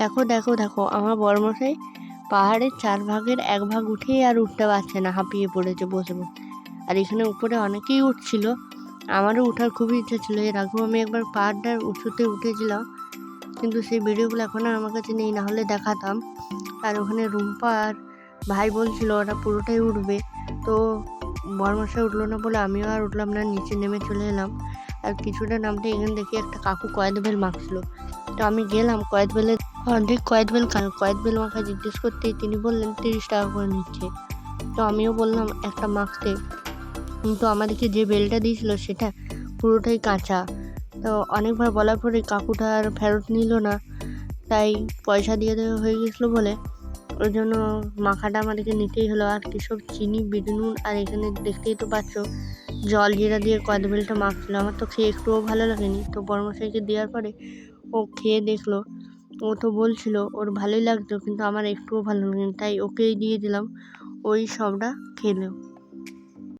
দেখো দেখো দেখো, আমার বড়মশাই পাহাড়ের চার ভাগের এক ভাগ উঠেই আর উঠতে পারছে না, হাঁপিয়ে পড়েছে, বসে বসে। আর এখানে উপরে অনেকেই উঠছিল। আমারও উঠার খুবই ইচ্ছা ছিল এর আগেও আমি একবার পাহাড়টার উঁচুতে উঠেছিলাম, কিন্তু সেই ভিডিওগুলো এখন আর আমার কাছে নেই না হলে দেখাতাম। আর ওখানে রুম্পা আর ভাই বলছিল, ওরা পুরোটাই উঠবে। তো বরমশাই উঠল না বলে আমিও আর উঠলাম না, নিচে নেমে চলে এলাম। আর কিছুটা নামতে এখানে দেখি একটা কাকু কয়েদ বেল মাখছিল। তো আমি গেলাম কয়েদ বেলে অর্ধেক কয়েদ বেল খান কয়েদ বেল মাখা জিজ্ঞেস করতেই তিনি বললেন, তিরিশ টাকা করে নিচ্ছে। তো আমিও বললাম, একটা মাখতে। কিন্তু আমাদেরকে যে বেলটা দিয়েছিল সেটা পুরোটাই কাঁচা। তো অনেকবার বলার পরে কাকুটা আর ফেরত নিল না। তাই পয়সা দিয়ে দেওয়া হয়ে গেছিল বলে ওই জন্য মাখাটা আমাদেরকে নিতেই হলো। আর কি সব চিনি, বিট নুন আর এখানে দেখতেই তো পাচ্ছ, জল জিরা দিয়ে কয়েদ বেলটা মাখছিল। আমার তো খেয়ে একটুও ভালো লাগেনি। তো বর্মশাইকে দেওয়ার পরে ও খেয়ে দেখল। ও তো বলছিল, ওর ভালোই লাগতো, কিন্তু আমার একটুও ভালো লাগেনি, তাই ওকেই দিয়ে দিলাম। ওই সবটা খেলো